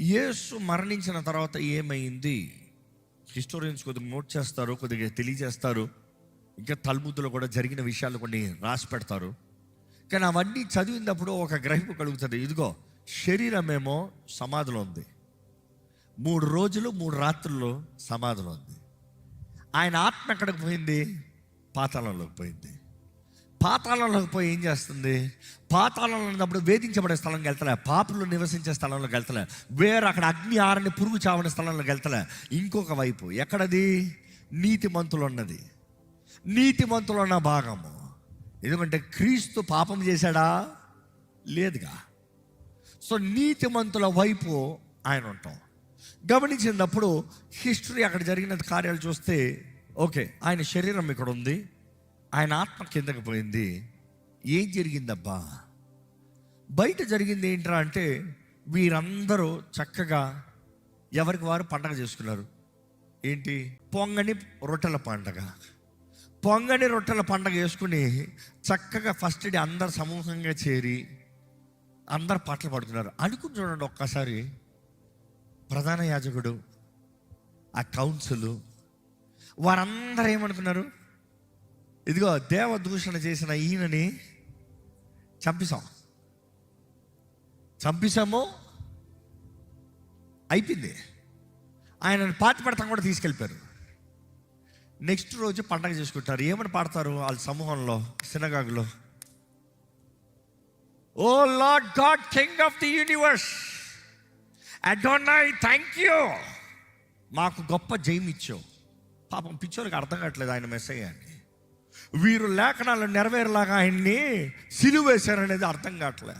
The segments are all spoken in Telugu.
యేసు మరణించిన తర్వాత ఏమైంది? హిస్టోరియన్స్ కొద్దిగా నోట్ చేస్తారు కొద్దిగా తెలియజేస్తారు. ఇంకా తల్ముద్దులో కూడా జరిగిన విషయాలు కొన్ని రాసి పెడతారు. కానీ అవన్నీ చదివినప్పుడు ఒక గ్రహింపు కలుగుతుంది. ఇదిగో శరీరమేమో సమాధిలో ఉంది. మూడు రోజులు మూడు రాత్రులు సమాధిలో ఉంది. ఆయన ఆత్మ ఎక్కడికి పోయింది? పాతాళంలోకి పోయింది. పాతాళంలోకి పోయి ఏం చేస్తుంది? పాతాళంలో ఉన్నప్పుడు వేధించబడే స్థలంకి వెళ్తలే. పాపులు నివసించే స్థలంలోకి వెళ్తలే. వేరే అక్కడ అగ్ని ఆరని పురుగు చావని స్థలంలోకి వెళ్తలే. ఇంకొక వైపు ఎక్కడది? నీతి మంతులున్నది నీతి మంతులు ఉన్న భాగము. ఎందుకంటే క్రీస్తు పాపం చేశాడా? లేదుగా. సో నీతిమంతుల వైపు ఆయన ఉంటాం. గమనించినప్పుడు హిస్టరీ అక్కడ జరిగిన కార్యాలు చూస్తే ఓకే ఆయన శరీరం ఇక్కడ ఉంది ఆయన ఆత్మ కిందకి పోయింది. ఏం జరిగిందబ్బా? బయట జరిగింది ఏంట్రా అంటే వీరందరూ చక్కగా ఎవరికి వారు పండగ చేసుకున్నారు? ఏంటి? పొంగని రొట్టెల పండగ. పొంగని రొట్టెల పండగ చేసుకుని చక్కగా ఫస్ట్ డే అందరు సమూహంగా చేరి అందరు పాటలు పాడుతున్నారు. అనుకుని చూడండి ఒక్కసారి. ప్రధాన యాజకుడు ఆ కౌన్సిల్ వారందరూ ఏమనుకున్నారు? ఇదిగో దేవ దూషణ చేసిన ఈయనని చంపిసాం చంపిసాము అయిపోయింది. ఆయనను పాతి పెడతాం కూడా తీసుకెళ్ళిపోయారు. నెక్స్ట్ రోజు పండగ చేసుకుంటారు. ఏమని పాడతారు వాళ్ళ సమూహంలో సినగాగులో? O Lord God King of the universe Adonai thank you. మాకు గొప్ప జయం ఇచ్చావు. పాపం పిచ్చోరికి అర్థం కావట్లేదు ఆయన మెసేజ్ అని. వీరు లేఖనాలు నెరవేరేలాగా ఆయన్ని సిలువేశారనేది అర్థం కావట్లే.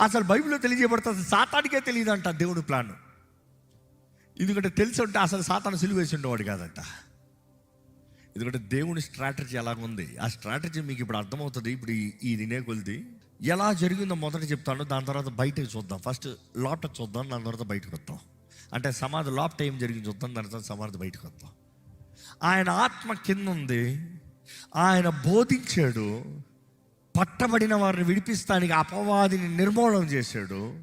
అసలు బైబిల్లో తెలియజేయబడుతుంది సాతానికే తెలియదంట దేవుడి ప్లాన్. ఎందుకంటే తెలిసి ఉంటే అసలు సాతాను సిలువ వేసి ఉండేవాడు కాదంట. ఎందుకంటే దేవుని స్ట్రాటజీ ఎలాగుంది ఆ స్ట్రాటజీ మీకు ఇప్పుడు అర్థమవుతుంది. ఇప్పుడు ఈ- ఈ దినే కొలిది. ఎలా జరిగిందో మొదట చెప్తాను. దాని తర్వాత బయటకు చూద్దాం. ఫస్ట్ లోట చూద్దాం. దాని తర్వాత బయటకు వద్దాం. అంటే సమాధి లోపట ఏం జరిగింది చూద్దాం. దాని తర్వాత సమాధి బయటకు వద్దాం. ఆయన ఆత్మ కింద ఉంది. ఆయన బోధించాడు పట్టబడిన వారిని విడిపిస్తానికి అపవాదిని నిర్మూలన చేశాడు.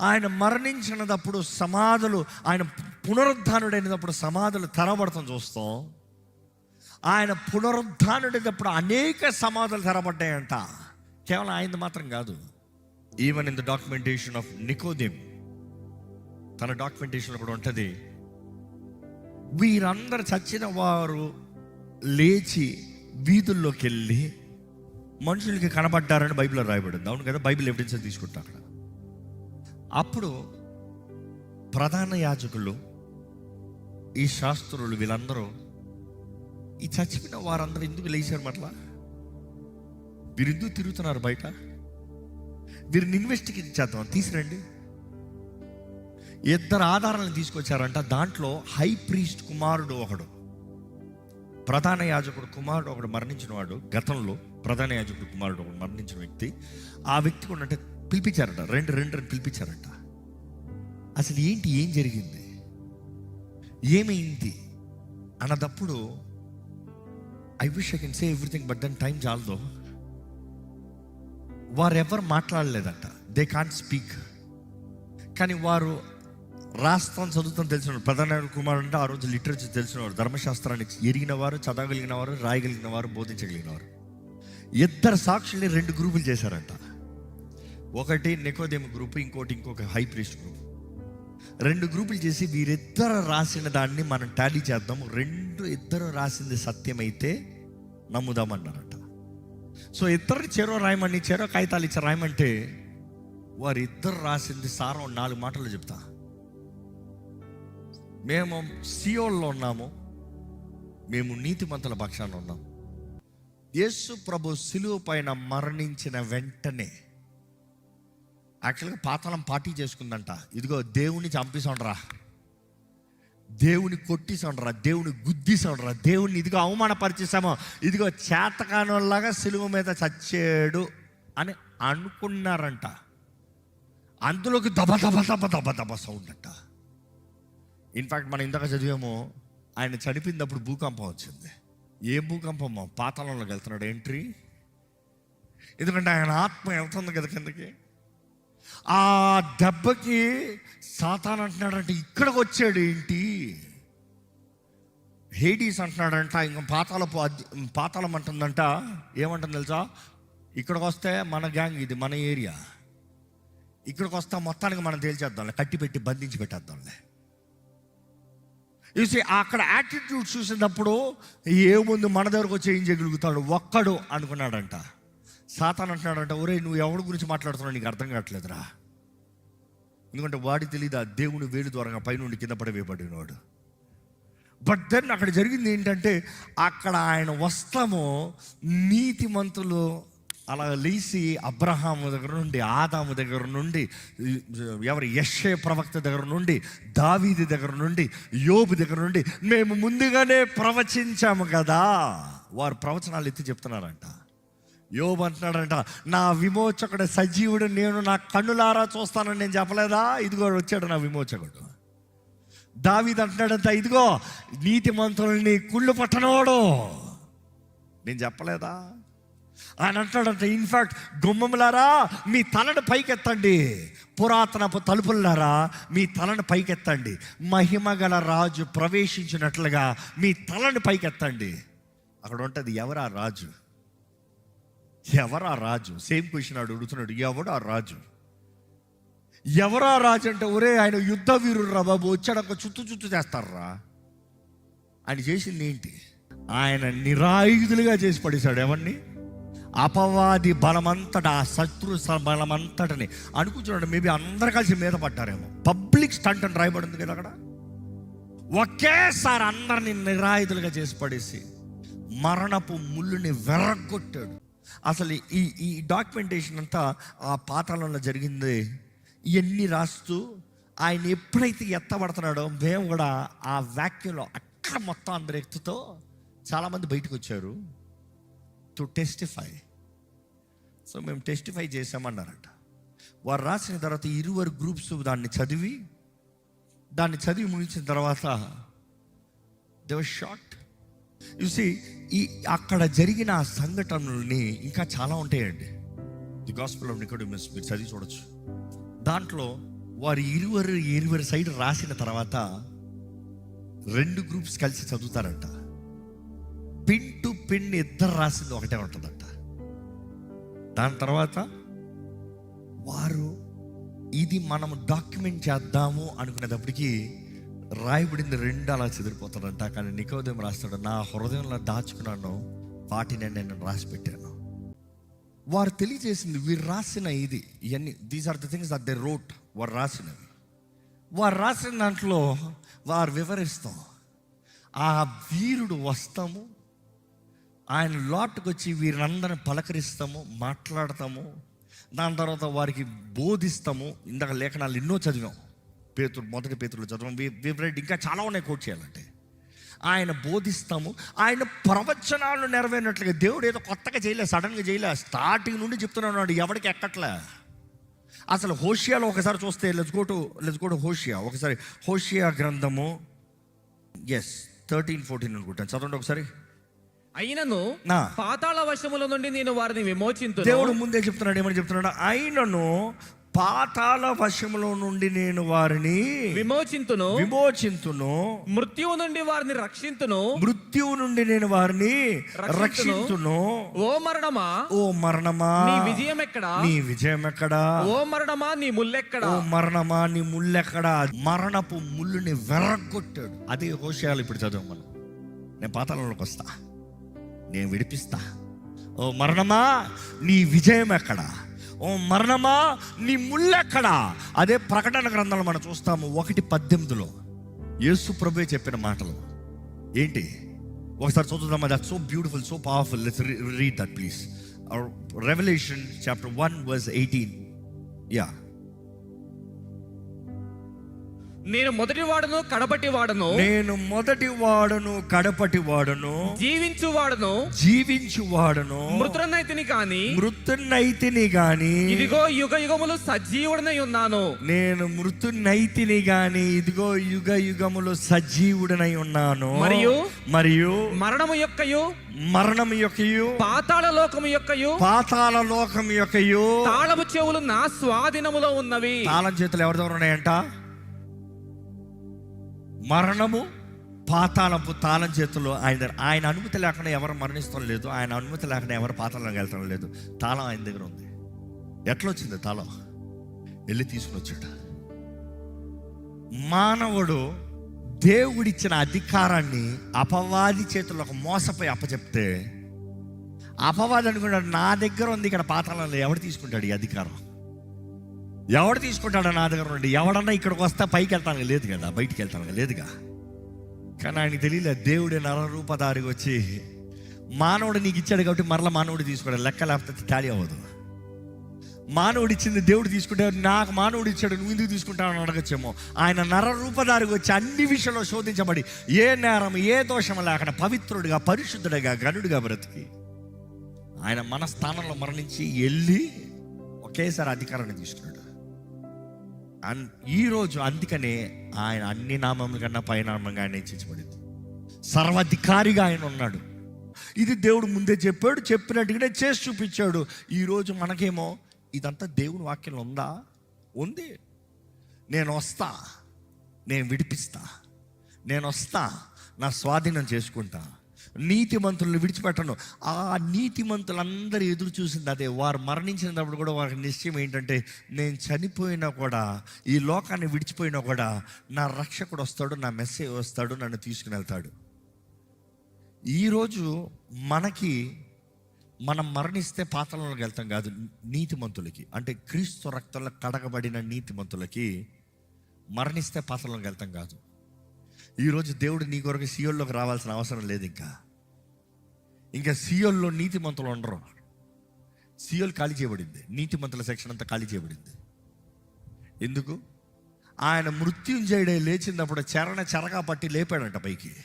ఆయన మరణించినప్పుడు సమాధులు ఆయన పునరుద్ధానుడైనప్పుడు సమాధులు తెరబడతాం చూస్తాం. ఆయన పునరుద్ధానుడైనప్పుడు అనేక సమాధులు తెరబడ్డాయంట. కేవలం ఆయనది మాత్రం కాదు. Even in the documentation of Nicodemus తన డాక్యుమెంటేషన్ కూడా ఉంటుంది. వీరందరు చచ్చిన వారు లేచి వీధుల్లోకి వెళ్ళి మనుషులకి కనబడ్డారని బైబిల్లో రాయబడింది. అవును కదా? బైబిల్ ఎవిడెన్స్ తీసుకుంటా అక్కడ. అప్పుడు ప్రధాన యాజకులు ఈ శాస్త్రులు వీళ్ళందరూ ఈ చచ్చిపోయిన వారందరూ ఎందుకు లేచారు మట్లా వీరు ఎందుకు తిరుగుతున్నారు బయట? వీరిని ఇన్వెస్టిగేట్ చేద్దాం తీసిరండి. ఇద్దరు ఆధారాలను తీసుకొచ్చారంట. దాంట్లో హై ప్రీస్ట్ కుమారుడు ఒకడు. ప్రధాన యాజకుడు కుమారుడు ఒకడు మరణించిన వాడు గతంలో ప్రధాన యాజకుడు కుమారుడు ఒకడు మరణించిన వ్యక్తి. ఆ వ్యక్తి కూడా అంటే పిలిపించారట రెండు రెండు రెండు పిలిపించారట. అసలు ఏంటి ఏం జరిగింది? ఏమైంది అన్నదప్పుడు I wish I can say everything but then time చాలదో. వారు ఎవరు మాట్లాడలేదంట. దే కాంట్ స్పీక్ కానీ వారు రాస్తాం చదువుతాం తెలిసిన ప్రధాన కుమార్ అంటే ఆ రోజు లిటరేచర్ తెలిసినవారు ధర్మశాస్త్రానికి ఎరిగిన వారు చదవగలిగిన వారు రాయగలిగిన వారు బోధించగలిగిన వారు ఇద్దరు సాక్షుల్ని రెండు గ్రూపులు చేశారంట. ఒకటి నెకోదేమ గ్రూప్ ఇంకోటి ఇంకొక హై ప్రీస్ట్ గ్రూప్. రెండు గ్రూపులు చేసి వీరిద్దరు రాసిన దాన్ని మనం టాలీ చేద్దాం. రెండు ఇద్దరు రాసింది సత్యమైతే నమ్ముదామన్నారట. సో ఇద్దరు చెరో రాయమని చెరో కాగితాలు ఇచ్చి రాయమంటే వారు ఇద్దరు రాసింది సారం నాలుగు మాటలు చెప్తా. మేము సియోల్లో ఉన్నాము. మేము నీతిమంతుల పక్షాన ఉన్నాం. యేసు ప్రభు సిలువు పైన మరణించిన వెంటనే యాక్చువల్గా పాతాళం పార్టీ చేసుకుందంట. ఇదిగో దేవుని చంపేసండ్రా దేవుని కొట్టిసండ్రా దేవుని గుద్దిసండ్రా దేవుని ఇదిగో అవమానపరిచేసామో ఇదిగో చేతకానోళ్ళగా సిలువ మీద చచ్చాడు అని అనుకున్నారంట. అందులోకి దబ దబ దబ దబ దబ సౌండ్ అంట. ఇన్ఫాక్ట్ మనం ఇందాక చదివాము ఆయన చనిపోయినప్పుడు భూకంపం వచ్చింది. ఏ భూకంపమో? పాతాళంలోకి వెళ్తున్నాడు. ఎంట్రీ ఎందుకంటే ఆయన ఆత్మ వెళ్తుంది కదా కిందకి. ఆ దెబ్బకి సాతాన్ అంటున్నాడంటే ఇక్కడికి వచ్చాడు ఏంటి? హేడీస్ అంటున్నాడంట ఇంకా పాతాలపు పాతాళం అంటుందంట. ఏమంటుంది తెలుసా? ఇక్కడికి వస్తే మన గ్యాంగ్ ఇది మన ఏరియా ఇక్కడికి వస్తే మొత్తానికి మనం తేల్చేద్దాంలే కట్టి పెట్టి బంధించి పెట్టేద్దాంలే. చూసి అక్కడ యాటిట్యూడ్ చూసినప్పుడు ఏముంది మన దగ్గరకు వచ్చి ఏం చేయగలుగుతాడు? ఒక్కడు అనుకున్నాడంట. సాతాన్ అంటున్నాడంట ఒరే నువ్వు ఎవరి గురించి మాట్లాడుతున్నావు? నీకు అర్థం కావట్లేదురా. ఎందుకంటే వాడి తెలియదు ఆ దేవుని వేలు ద్వారా పైనుండి కింద పడివేయబడినవాడు బట్ దెన్ అక్కడ జరిగింది ఏంటంటే అక్కడ ఆయన వస్తాము నీతిమంతులు అలా లేచి అబ్రహాము దగ్గర నుండి ఆదాము దగ్గర నుండి ఎవరి యశ్షే ప్రవక్త దగ్గర నుండి దావీది దగ్గర నుండి యోబు దగ్గర నుండి మేము ముందుగానే ప్రవచించాము కదా. వారు ప్రవచనాలు ఎత్తి చెప్తున్నారంట. యోబు అంటున్నాడంట నా విమోచకుడు సజీవుడు నేను నా కన్నులారా చూస్తానని నేను చెప్పలేదా? ఇదిగో వచ్చాడు నా విమోచకుడు. దావీది అంటున్నాడంట ఇదిగో నీతి మంత్రుల్ని కుళ్ళు పట్టనోడు. నేను చెప్పలేదా? ఆయన అంటాడంట ఇన్ఫాక్ట్ గుమ్మములారా మీ తలను పైకెత్తండి. పురాతనపు తలుపులారా మీ తలను పైకెత్తండి. మహిమ గల రాజు ప్రవేశించినట్లుగా మీ తలను పైకెత్తండి. అక్కడ ఉంటుంది ఎవరా రాజు? ఎవరా రాజు? సేమ్ క్వశ్చన్ ఆడు అడుగుతున్నాడు ఎవడా రాజు? ఎవరా రాజు? అంటే ఒరే ఆయన యుద్ధ వీరుడు రా బాబు వచ్చాడక చుట్టూ చుట్టూ చేస్తారా? ఆయన చేసింది ఏంటి? ఆయన నిరాయుధులుగా చేసి పడేశాడు ఎవరిని? అపవాది బలమంతట ఆ శత్రు స- బలమంతటని అనుకుంటున్నాడు. మేబీ అందరు కలిసి మీద పడ్డారేమో. పబ్లిక్ స్టంట్ అని రాయబడింది కదా అక్కడ. ఒకేసారి అందరిని నిరాయుధులుగా చేసి పడేసి మరణపు ముళ్ళుని వెర్రగొట్టాడు. అసలు ఈ ఈ డాక్యుమెంటేషన్ అంతా ఆ పాతాళంలో జరిగింది. ఇవన్నీ రాస్తూ ఆయన ఎప్పుడైతే ఎత్తబడుతున్నాడో మేము కూడా ఆ వ్యాక్యూలో అక్కడ మొత్తం అందరి ఎత్తుతో చాలామంది బయటకు వచ్చారు. టు టెస్టిఫై సో మేము టెస్టిఫై చేసామన్నారంట వారు రాసిన తర్వాత ఇరువురు గ్రూప్స్ దాన్ని చదివి దాన్ని చదివి ముగించిన తర్వాత దే వాజ్ షార్ట్ చూసి ఈ అక్కడ జరిగిన సంఘటనల్ని ఇంకా చాలా ఉంటాయండి. ది గాస్పుల్ ఆఫ్ నికోడమస్ మీరు చదివి చూడొచ్చు. దాంట్లో వారు ఇరువురు ఇరువురు సైడ్ రాసిన తర్వాత రెండు గ్రూప్స్ కలిసి చదువుతారంట. పిన్ పిండి ఇద్దరు రాసింది ఒకటే ఉంటుందంట. దాని తర్వాత వారు ఇది మనం డాక్యుమెంట్ చేద్దాము అనుకునేటప్పటికి రాయబడింది రెండు అలా చెదిరిపోతాడంట. కానీ నికోదయం రాస్తాడు నా హృదయంలో దాచుకున్నాను వాటిని నేను రాసి పెట్టాను. వారు తెలియజేసింది వీరు రాసిన ఇది ఇవన్నీ these are the things that they wrote వారు రాసినవి. వారు రాసిన దాంట్లో వారు వివరిస్తాం ఆ వీరుడు వస్తాము ఆయన లోటుకు వచ్చి వీరినందరిని పలకరిస్తాము మాట్లాడతాము. దాని తర్వాత వారికి బోధిస్తాము. ఇందాక లేఖనాలు ఎన్నో చదివాం. పేతుడు మొదటి పేతులు చదివాం. వివరెడ్ ఇంకా చాలా ఉన్నాయి కోట్ చేయాలంటే. ఆయన బోధిస్తాము. ఆయన ప్రవచనాలు నెరవేరినట్లుగా దేవుడు ఏదో కొత్తగా చేయలే సడన్గా చేయలే. స్టార్టింగ్ నుండి చెప్తున్నాడు ఎవరికి ఎక్కట్లే? అసలు హోషియాలో ఒకసారి చూస్తే లెట్స్ గో హోషియా. ఒకసారి హోషియా గ్రంథము ఎస్ థర్టీన్ ఫోర్టీన్ అనుకుంటాను. చదవండి ఒకసారి. అయినను నా. పాతాళ వశముల నుండి నేను వారిని విమోచింతు దేవుడు ముందే చెప్తున్నాడు ఏమని చెప్తున్నాడు? అయినను పాతాల వశములో నుండి నేను వారిని విమోచింతును. విమోచింతును. మృత్యువు నుండి వారిని రక్షింతును. మృత్యువు నుండి నేను వారిని రక్షింతును. రక్షించును ఓ మరణమా? ఓ మరణమా? నీ విజయం ఎక్కడా నీ విజయం ఎక్కడా ఓ మరణమా? నీ ముల్లెక్కడా? ఓ మరణమా? నీ ముళ్ళెక్కడా మరణపు ముళ్ళుని వెర్రగొట్టాడు. అదే హోషయాలు ఇప్పుడు చదువు మనం. నేను పాతాళంలోకి వస్తా. నేను విడిపిస్తా. ఓ మరణమా నీ విజయం ఎక్కడా? ఓ మరణమా నీ ముళ్ళెక్కడా అదే ప్రకటన గ్రంథంలో మనం చూస్తాము ఒకటి పద్దెనిమిదిలో. యేసు ప్రభే చెప్పిన మాటలు. ఏంటి? ఒకసారి చదువుదామా? That so beautiful so powerful let's read that please revelation chapter one verse eighteen yeah నేను మొదటి వాడను కడపటి వాడను. నేను మొదటి వాడను కడపటి వాడను. జీవించు వాడను జీవించు వాడను మృతులనైతిని కాని మృతున్నైతిని గాని. ఇదిగో యుగ యుగములు సజీవుడనై ఉన్నాను. నేను మృతున్నైతిని గాని ఇదిగో యుగ యుగములు సజీవుడనై ఉన్నాను. మరియు? మరియు? మరణము యొక్కయు? మరణం యొక్కయు? పాతాళ లోకము యొక్కయు? పాతాల లోకం యొక్కయు? తాళము చెవులు నా స్వాధీనములో ఉన్నవి. తాళం చేతులు ఎవరి దగ్గర ఉన్నాయంట? మరణము పాతాళపు తాళం చేతుల్లో ఆయన ఆయన అనుమతి లేకుండా ఎవరు మరణిస్తాం లేదు. ఆయన అనుమతి లేకుండా ఎవరు పాతాళంకి వెళ్తాం లేదు. తాళం ఆయన దగ్గర ఉంది. ఎట్లా వచ్చింది తాళం? వెళ్ళి తీసుకుని వచ్చాడు మానవుడు దేవుడిచ్చిన అధికారాన్ని అపవాది చేతుల్లో మోసపోయి అప్పచెప్తే అపవాది అనుకున్నాడు నా దగ్గర ఉంది ఇక్కడ పాతాళంలో ఎవరు తీసుకుంటాడు ఈ అధికారం? ఎవడు తీసుకుంటాడు నా దగ్గర నుండి? ఎవడన్నా ఇక్కడికి వస్తే పైకి వెళ్తాను లేదు కదా బయటికి వెళ్తాను లేదుగా? కానీ ఆయనకి తెలియలే దేవుడే నరరూపధారికి వచ్చి మానవుడు నీకు ఇచ్చాడు కాబట్టి మరలా మానవుడు తీసుకోవడం లెక్క లేకపోతే టాలీ అవ్వదు. మానవుడు ఇచ్చింది దేవుడు తీసుకుంటే నాకు మానవుడు ఇచ్చాడు నువ్వు ఎందుకు తీసుకుంటావు అడగచ్చేమో. ఆయన నర రూపధారికి వచ్చి అన్ని విషయంలో శోధించబడి ఏ నేరం ఏ దోషం లేకుండా పవిత్రుడిగా పరిశుద్ధుడిగా గనుడిగా బ్రతికి ఆయన మన స్థానంలో మరణించి వెళ్ళి ఒకేసారి అధికారాన్ని తీసుకున్నాడు. ఈరోజు అందుకనే ఆయన అన్ని నామముల కన్నా పైనామంగా ఆయన హెచ్చించబడింది సర్వాధికారిగా ఆయన ఉన్నాడు. ఇది దేవుడు ముందే చెప్పాడు చెప్పినట్టుగానే చేసి చూపించాడు. ఈరోజు మనకేమో ఇదంతా దేవుని వాక్యం ఉందా? ఉంది. నేను వస్తా నేను విడిపిస్తా నేను వస్తా నా స్వాధీనం చేసుకుంటా. నీతిమంతులను విడిచిపెట్టను. ఆ నీతిమంతులందరూ ఎదురు చూసింది అదే. వారు మరణించినప్పుడు కూడా వారికి నిశ్చయం ఏంటంటే నేను చనిపోయినా కూడా ఈ లోకాన్ని విడిచిపోయినా కూడా నా రక్షకుడు వస్తాడు నా మెస్సేజ్ వస్తాడు నన్ను తీసుకుని వెళ్తాడు. ఈరోజు మనకి మనం మరణిస్తే పాత్రలోకి వెళ్తాం కాదు నీతిమంతులకి. అంటే క్రీస్తు రక్తంలో కడగబడిన నీతిమంతులకి మరణిస్తే పాత్రలోకి వెళ్తాం కాదు. ఈరోజు దేవుడు నీ కొరకు సీఎల్లోకి రావాల్సిన అవసరం లేదు ఇంకా. ఇంకా సియోల్లో నీతిమంతులు ఉండరు. సియోల్ ఖాళీ చేయబడింది. నీతిమంతుల సెక్షన్ అంతా ఖాళీ చేయబడింది. ఎందుకు? ఆయన మృత్యుంజయుడే లేచినప్పుడు చరణ చెరగా పట్టి లేపాడంట పైకి.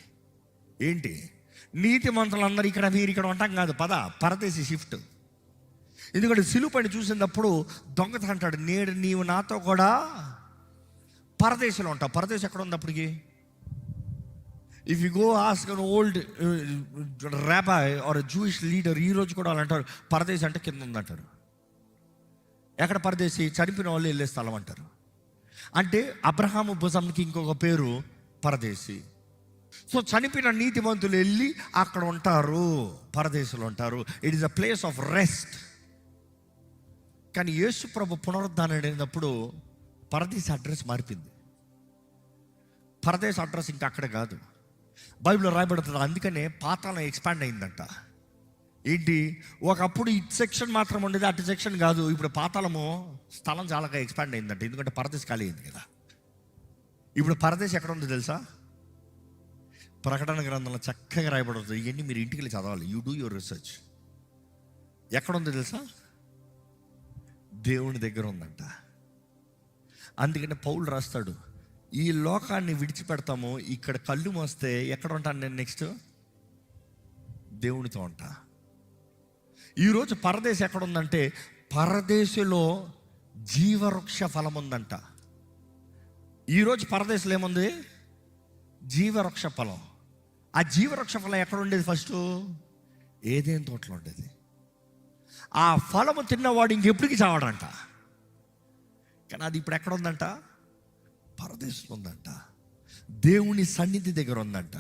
ఏంటి? నీతి మంత్రులందరూ ఇక్కడ మీరు ఇక్కడ ఉంటాం కాదు. పద పరదేశి షిఫ్ట్. ఎందుకంటే సిలుపని చూసినప్పుడు దొంగత అంటాడు. నేడు నీవు నాతో కూడా పరదేశంలో ఉంటావు. పరదేశం ఎక్కడ ఉంది అప్పటికి? If you go ask an old rabbi or Jewish leader ఈ రోజు కూడా వాళ్ళు అంటారు పరదేశం అంటే కింద ఉందంటారు. ఎక్కడ పరదేశి? చనిపోయిన వాళ్ళు వెళ్ళే స్థలం అంటారు. అంటే అబ్రహాము భుజంకి ఇంకొక పేరు పరదేశి. సో చనిపోయిన నీతిమంతులు వెళ్ళి అక్కడ ఉంటారు పరదేశంలో ఉంటారు. It is a place of rest కానీ యేసు ప్రభు పునరుద్ధానం అయినప్పుడు పరదేశ అడ్రస్ మారిపోయింది. పరదేశ అడ్రస్ ఇంకా అక్కడ కాదు. బైబిల్లో రాయబడుతుంది. అందుకనే పాతాళం ఎక్స్పాండ్ అయిందంట. ఏంటి? ఒకప్పుడు ఇటు సెక్షన్ మాత్రం ఉండేది అటు సెక్షన్ కాదు. ఇప్పుడు పాతాళము స్థలం చాలా ఎక్స్పాండ్ అయిందంట. ఎందుకంటే పరదేశ్ ఖాళీ అయింది కదా. ఇప్పుడు పరదేశ్ ఎక్కడ ఉంది తెలుసా? ప్రకటన గ్రంథంలో చక్కగా రాయబడుతుంది. ఇవన్నీ మీరు ఇంటికి వెళ్ళి చదవాలి. యూ డూ యువర్ రీసెర్చ్ ఎక్కడ ఉంది తెలుసా? దేవుని దగ్గర ఉందంట. అందుకనే పౌలు రాస్తాడు. ఈ లోకాన్ని విడిచిపెడతాము ఇక్కడ కళ్ళు మోస్తే ఎక్కడ ఉంటాను నేను నెక్స్ట్ దేవునితో ఉంటా. ఈరోజు పరదేశం ఎక్కడ ఉందంటే పరదేశంలో జీవవృక్ష ఫలం ఉందంట. ఈరోజు పరదేశంలో ఏముంది? జీవవృక్ష ఫలం. ఆ జీవవృక్ష ఫలం ఎక్కడ ఉండేది ఫస్ట్ ఏదేం తోటలో ఉండేది. ఆ ఫలము తిన్నవాడు ఇంకెప్పటికి చావడంట. కానీ అది ఇప్పుడు ఎక్కడ ఉందంట? పరదేశంలో ఉందంట. దేవుని సన్నిధి దగ్గర ఉందంట.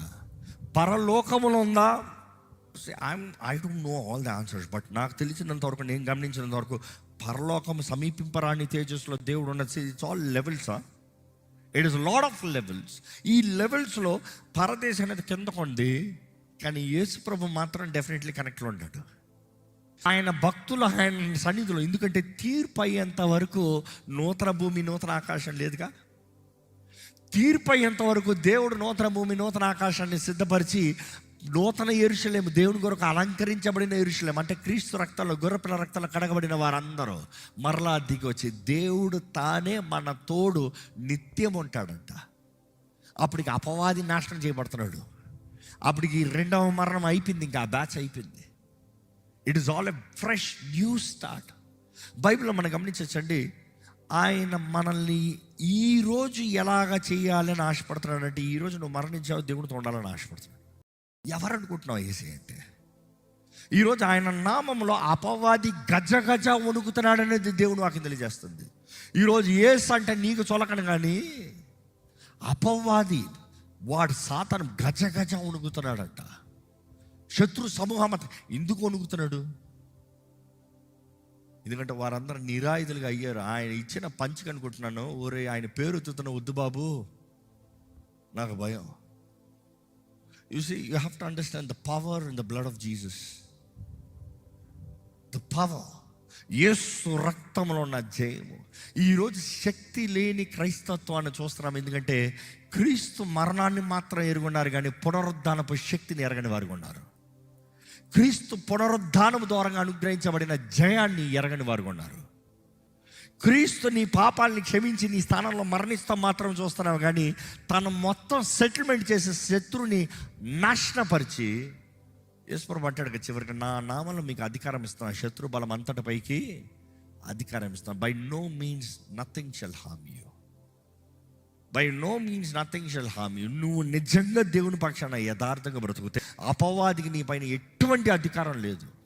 పరలోకములో ఉందా I'm I don't know all the answers but నాకు తెలిసినంత వరకు నేను గమనించినంత వరకు పరలోకం సమీపింపరాని తేజస్సులో దేవుడు ఉన్నది. It's all లెవెల్సా it is lot of levels ఈ లెవెల్స్లో పరదేశం అనేది కిందకు ఉంది కానీ యేసుప్రభు మాత్రం డెఫినెట్లీ కనెక్ట్లో ఉంటాడు ఆయన భక్తులు ఆయన సన్నిధిలో ఎందుకంటే తీర్పు అయ్యేంత వరకు నూతన భూమి నూతన ఆకాశం లేదుగా? తీర్పు అయ్యేంతవరకు దేవుడు నూతన భూమి నూతన ఆకాశాన్ని సిద్ధపరిచి నూతన ఎరుషలేము దేవుని కొరకు అలంకరించబడిన ఎరుషలేం అంటే క్రీస్తు రక్తంలో గొర్రెపిల్ల రక్తంలో కడగబడిన వారందరూ మరలా దిగి వచ్చి దేవుడు తానే మన తోడు నిత్యం ఉంటాడంట. అప్పటికి అపవాది నాశనం చేయబడుతున్నాడు. అప్పటికి రెండవ మరణం అయిపోయింది ఇంకా ఆ బ్యాచ్ అయిపోయింది. It is all a fresh new start బైబిల్లో మనం గమనించండి ఆయన మనల్ని ఈరోజు ఎలాగ చేయాలని ఆశపడుతున్నాడంటే ఈరోజు నువ్వు మరణించావు దేవుడితో ఉండాలని ఆశపడుతున్నాడు. ఎవరు అనుకుంటున్నావు ఏసీ అంటే? ఈరోజు ఆయన నామంలో అపవాది గజ గజ వణుకుతున్నాడనేది దేవుడు వాకి తెలియజేస్తుంది. ఈరోజు ఏసు అంటే నీకు చొలకను కానీ అపవాది వాడు సాతను గజ గజ వణుకుతున్నాడంట. శత్రు సమూహం ఎందుకు వణుకుతున్నాడు? ఎందుకంటే వారందరూ నిరాయుధులుగా అయ్యారు. ఆయన ఇచ్చిన పంచి అనుకుంటున్నాను ఊరే ఆయన పేరు ఎత్తుతున్న వద్దు బాబు. నాకు భయం. You see you have to understand the power in the blood of Jesus the power యేసు రక్తంలో ఉన్న జయము. ఈరోజు శక్తి లేని క్రైస్తత్వాన్ని చూస్తున్నాం. ఎందుకంటే క్రీస్తు మరణాన్ని మాత్రం ఎరుగున్నారు కానీ పునరుద్ధానపు శక్తిని ఎరగని వారు ఉన్నారు. క్రీస్తు పునరుద్ధానం ద్వారా అనుగ్రహించబడిన జయాన్ని ఎరగని వారు ఉన్నారు. క్రీస్తు నీ పాపాలని క్షమించి నీ స్థానంలో మరణిస్తాం మాత్రం చూస్తున్నావు కానీ తను మొత్తం సెటిల్మెంట్ చేసే శత్రుని నాశనపరిచి ఈశ్వరం అంటాడు కదా చివరికి నా నామంలో మీకు అధికారం ఇస్తాను శత్రు బలం అంతటి పైకి అధికారం ఇస్తాను by no means nothing shall harm you by no means nothing shall harm you నువ్వు నిజంగా దేవుని పక్షాన యథార్థంగా బ్రతుకుతే అపవాదికి నీ పైన ఎటువంటి అధికారం లేదు.